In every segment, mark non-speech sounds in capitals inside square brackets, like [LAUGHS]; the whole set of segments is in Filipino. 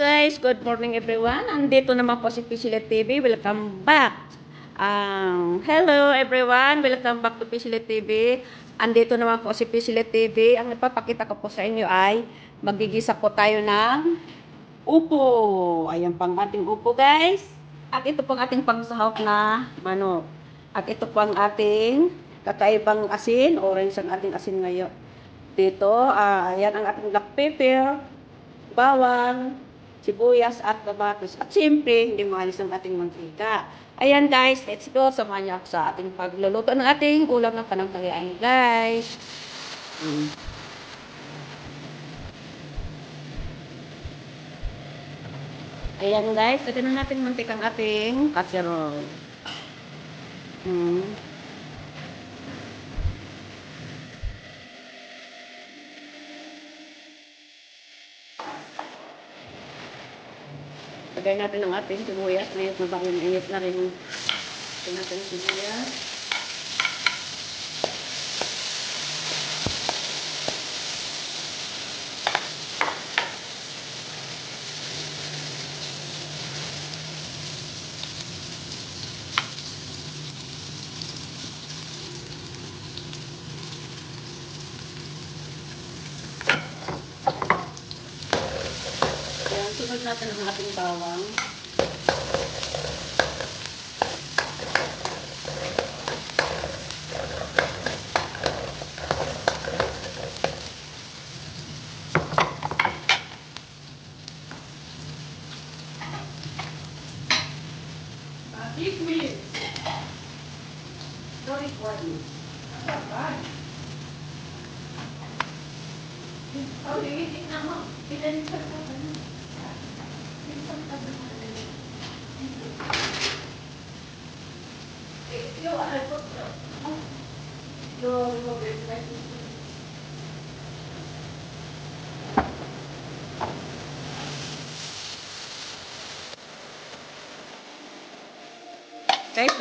Guys, good morning everyone. Andito naman po si Pisilet TV. Welcome back. Um, hello everyone. Welcome back to Pisilet TV. Andito naman po si Pisilet TV. Ang ipapakita ko po sa inyo ay magigisa po tayo ng upo. Ayan pang ating upo guys. At ito pang ating pangsahok na manok. At ito po ang ating kakaibang asin. Orange ang ating asin ngayon. Dito, ah, ayan ang ating black pepper, bawang, sibuyas at kamatis. At siyempre, hindi maalis ang ating mantika. Ayan guys, let's go. Samahan niyo sa ating pagluluto ng ating ulam ng panangtalian guys. Mm. Ayan guys, ito na natin mantika ang ating casserole. Mm. Lagay natin ang ating sibuyas. Na bakit init na rin. Lagay natin ang sibuyas. Natin ang ating bawang. Hindi na mo. Pinalitan ko ba na? Pinalitan ka ba na?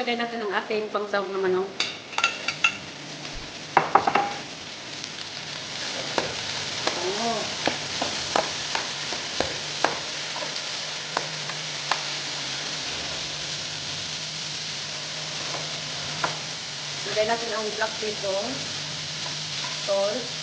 Lagay natin ang ating pangsawag na manok. Oh. Lagay natin ang black pepper. Salt.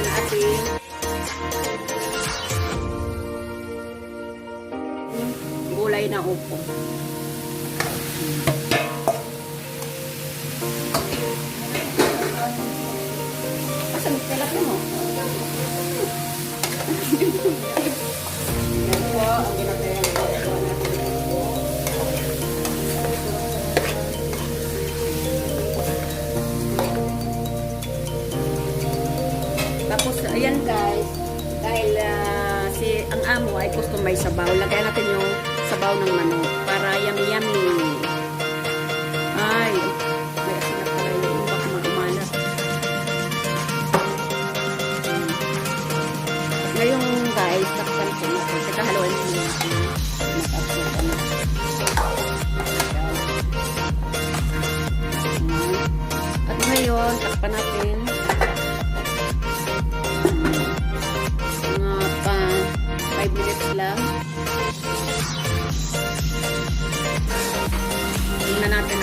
Natin gulay na upo. Asan kalat mo? Yan [LAUGHS] po, ang ginagawa guys, dahil ah, si ang amo ay customize sabaw, lagay natin yung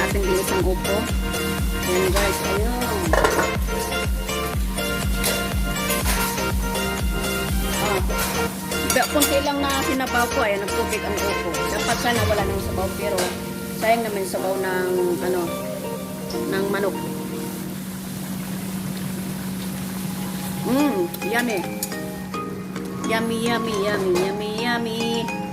natin bilis ang upo. Ayan guys, ayun. Ah, da- kunti lang na sinabaw ko, ayan, nagtubig ang upo. Dapat sana wala ng sabaw, pero sayang naman sabaw ng, ano, ng manok. Mmm, yummy. Yummy, yummy, yummy, yummy, yummy.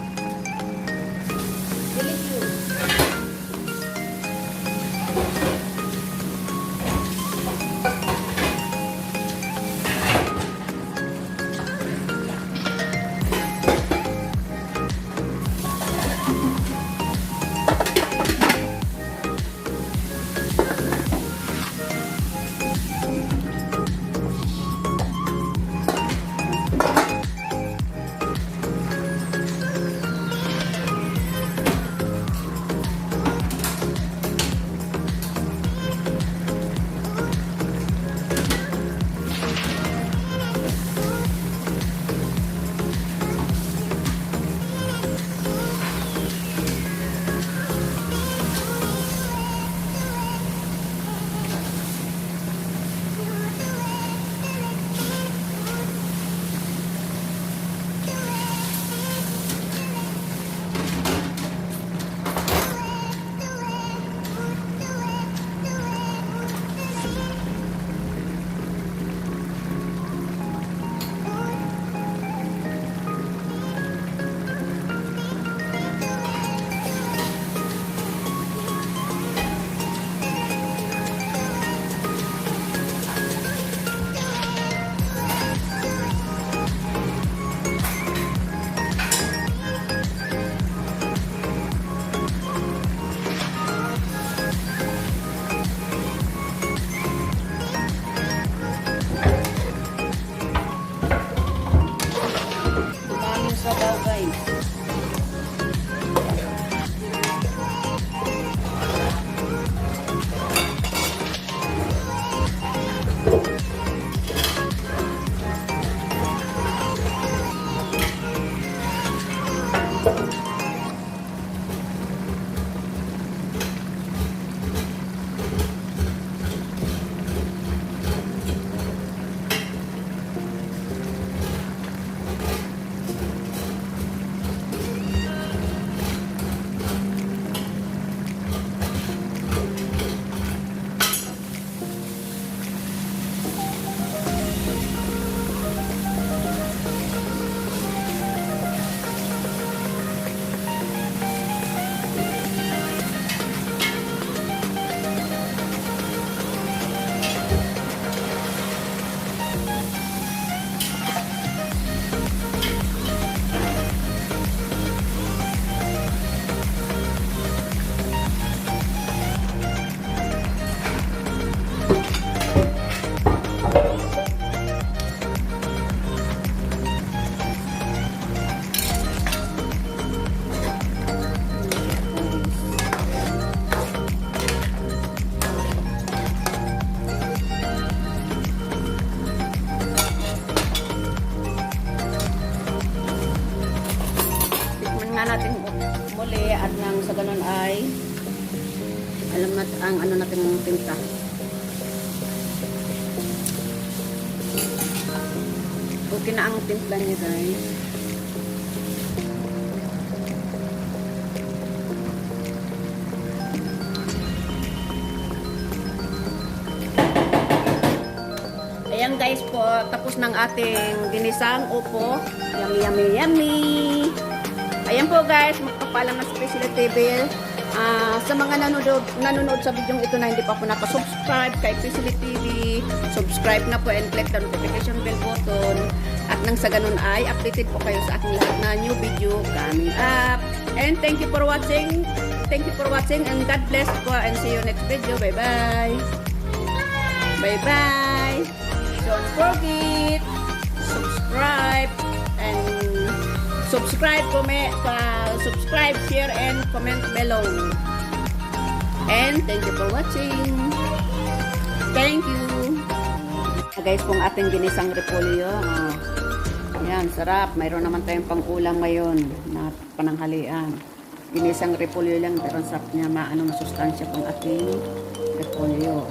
Ang ano natin ng tinta. Okay na ang timpla niya guys. Ayan guys po, tapos ng ating ginisang upo. Yummy, yummy, yummy. Ayan po guys, magpapalam ng Special TV. Ah, sa mga nanonood, nanonood sa video ito na hindi pa po nakasubscribe kay Special TV, subscribe na po and click the notification bell button. At nang sa ganun ay updated po kayo sa aking lahat na new video coming up. And thank you for watching. Thank you for watching and God bless po and see you next video. Bye-bye. Bye-bye. Don't forget subscribe subscribe, comment, uh, subscribe, share, and comment below. And thank you for watching. Thank you. Ah, Guys, kung ating ginisang repolyo, oh. Ayan, sarap. Mayroon naman tayong pang-ulam ngayon na pananghalian. Ginisang repolyo lang, pero sarap niya, maano masustansya pang ating repolyo.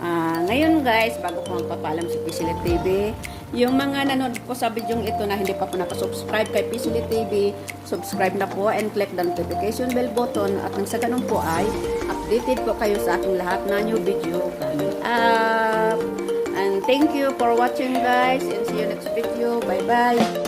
Ah, ngayon guys, bago ko magpapaalam sa Pisilit TV, yung mga nanonood po sa video ito na hindi pa po nakasubscribe kay Pisilit TV, subscribe na po and click the notification bell button at nang sa ganun po ay updated po kayo sa ating lahat na new video coming up. And thank you for watching guys and see you next video. Bye bye.